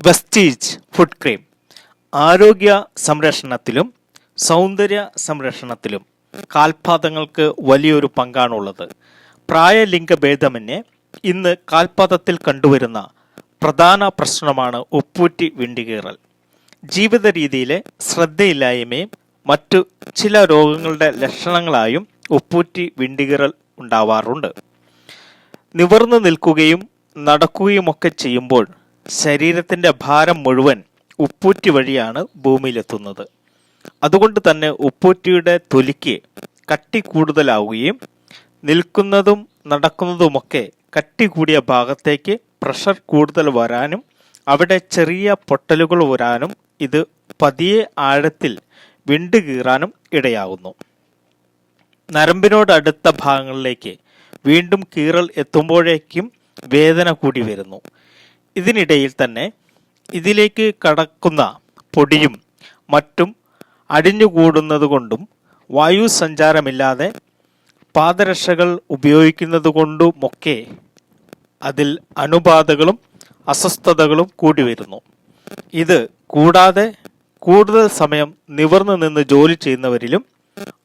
Vestige food cream ആരോഗ്യ സംരക്ഷണത്തിലും സൗന്ദര്യ സംരക്ഷണത്തിലും കാൽപാദങ്ങൾക്ക് വലിയൊരു പങ്കാണുള്ളത്. പ്രായലിംഗഭേദമന്യേ ഇന്ന് കാൽപാദത്തിൽ കണ്ടുവരുന്ന പ്രധാന പ്രശ്നമാണ് ഉപ്പൂറ്റി വിണ്ടികീറൽ. ജീവിത രീതിയിലെ ശ്രദ്ധയില്ലായ്മയും മറ്റു ചില രോഗങ്ങളുടെ ലക്ഷണങ്ങളായും ഉപ്പൂറ്റി വിണ്ടികീറൽ ഉണ്ടാവാറുണ്ട്. നിവർന്നു നിൽക്കുകയും നടക്കുകയുമൊക്കെ ചെയ്യുമ്പോൾ ശരീരത്തിന്റെ ഭാരം മുഴുവൻ ഉപ്പൂറ്റി വഴിയാണ് ഭൂമിയിലെത്തുന്നത്. അതുകൊണ്ട് തന്നെ ഉപ്പൂറ്റിയുടെ തൊലിക്ക് കട്ടി കൂടുതലാവുകയും നിൽക്കുന്നതും നടക്കുന്നതുമൊക്കെ കട്ടി കൂടിയ ഭാഗത്തേക്ക് പ്രഷർ കൂടുതൽ വരാനും അവിടെ ചെറിയ പൊട്ടലുകൾ വരാനും ഇത് പതിയെ ആഴത്തിൽ വിണ്ടു കീറാനും ഇടയാകുന്നു. നരമ്പിനോടടുത്ത ഭാഗങ്ങളിലേക്ക് വീണ്ടും കീറൽ എത്തുമ്പോഴേക്കും വേദന കൂടി വരുന്നു. ഇതിനിടയിൽ തന്നെ ഇതിലേക്ക് കടക്കുന്ന പൊടിയും മറ്റും അടിഞ്ഞുകൂടുന്നത് കൊണ്ടും വായു സഞ്ചാരമില്ലാതെ പാദരക്ഷകൾ ഉപയോഗിക്കുന്നത് കൊണ്ടുമൊക്കെ അതിൽ അണുബാധകളും അസ്വസ്ഥതകളും കൂടി വരുന്നു. ഇത് കൂടാതെ കൂടുതൽ സമയം നിവർന്നു നിന്ന് ജോലി ചെയ്യുന്നവരിലും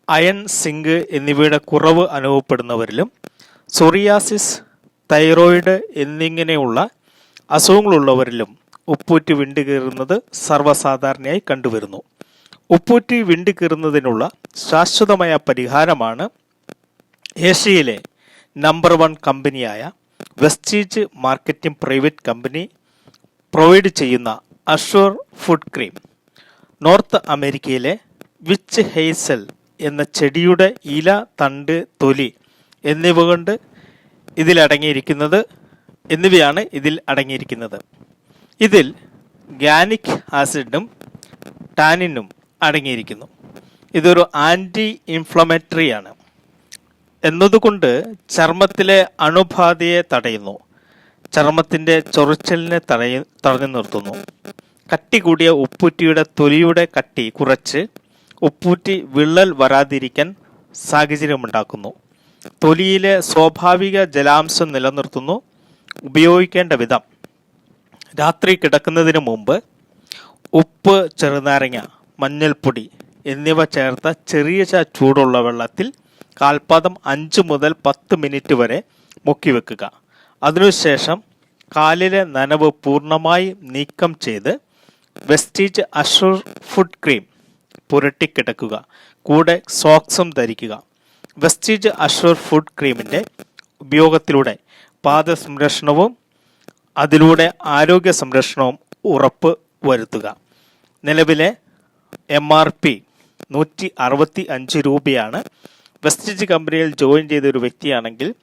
അയൺ സിങ്ക് എന്നിവയുടെ കുറവ് അനുഭവപ്പെടുന്നവരിലും സൊറിയാസിസ് തൈറോയിഡ് എന്നിങ്ങനെയുള്ള അസുഖങ്ങളുള്ളവരിലും ഉപ്പൂറ്റി വിണ്ടു കീറുന്നത് സർവസാധാരണയായി കണ്ടുവരുന്നു. ഉപ്പൂറ്റി വിണ്ടു കീറുന്നതിനുള്ള ശാശ്വതമായ പരിഹാരമാണ് ഏഷ്യയിലെ നമ്പർ വൺ കമ്പനിയായ Vestige marketing private company provide ചെയ്യുന്ന അഷ്വർ ഫുഡ് ക്രീം. നോർത്ത് അമേരിക്കയിലെ വിച്ച് ഹെയ്സൽ എന്ന ചെടിയുടെ ഇല തണ്ട് തൊലി എന്നിവ കൊണ്ട് ഇതിലടങ്ങിയിരിക്കുന്നത് എന്നിവയാണ് ഇതിൽ അടങ്ങിയിരിക്കുന്നത്. ഇതിൽ ഗാനിക് ആസിഡും ടാനിനും അടങ്ങിയിരിക്കുന്നു. ഇതൊരു ആന്റി ഇൻഫ്ലമേറ്ററി ആണ് എന്നതുകൊണ്ട് ചർമ്മത്തിലെ അണുബാധയെ തടയുന്നു. ചർമ്മത്തിന്റെ ചൊറിച്ചലിനെ തടയ തടഞ്ഞു നിർത്തുന്നു. കട്ടി കൂടിയ ഉപ്പൂറ്റിയുടെ തൊലിയുടെ കട്ടി കുറച്ച് ഉപ്പൂറ്റി വിള്ളൽ വരാതിരിക്കാൻ സാഹചര്യമുണ്ടാക്കുന്നു. തൊലിയിലെ സ്വാഭാവിക ജലാംശം നിലനിർത്തുന്നു. ഉപയോഗിക്കേണ്ട വിധം. രാത്രി കിടക്കുന്നതിന് മുമ്പ് ഉപ്പ് ചെറുനാരങ്ങ മഞ്ഞൾപ്പൊടി എന്നിവ ചേർത്ത ചെറിയ ചൂടുള്ള വെള്ളത്തിൽ കാൽപാദം അഞ്ച് മുതൽ പത്ത് മിനിറ്റ് വരെ മുക്കി വെക്കുക. അതിനുശേഷം കാലിലെ നനവ് പൂർണമായി നീക്കം ചെയ്ത് വെസ്റ്റീജ് അഷുർ ഫുഡ് ക്രീം പുരട്ടിക്കിടക്കുക കൂടെ സോക്സും ധരിക്കുക. വെസ്റ്റീജ് അഷുർ ഫുഡ് ക്രീമിന്റെ ഉപയോഗത്തിലൂടെ പാദ സംരക്ഷണവും അതിലൂടെ ആരോഗ്യ സംരക്ഷണവും ഉറപ്പ് വരുത്തുക. നിലവിലെ എം ആർ പി നൂറ്റി അറുപത്തി അഞ്ച് രൂപയാണ്. വെസ്റ്റേജ് കമ്പനിയിൽ ജോയിൻ ചെയ്ത ഒരു വ്യക്തിയാണെങ്കിൽ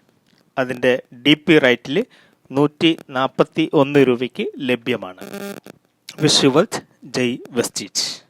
അതിന്റെ ഡി പി റൈറ്റിൽ നൂറ്റി നാൽപ്പത്തി ഒന്ന് രൂപയ്ക്ക് ലഭ്യമാണ്. വിഷുവൽ ജയ് വെസ്റ്റീജ്.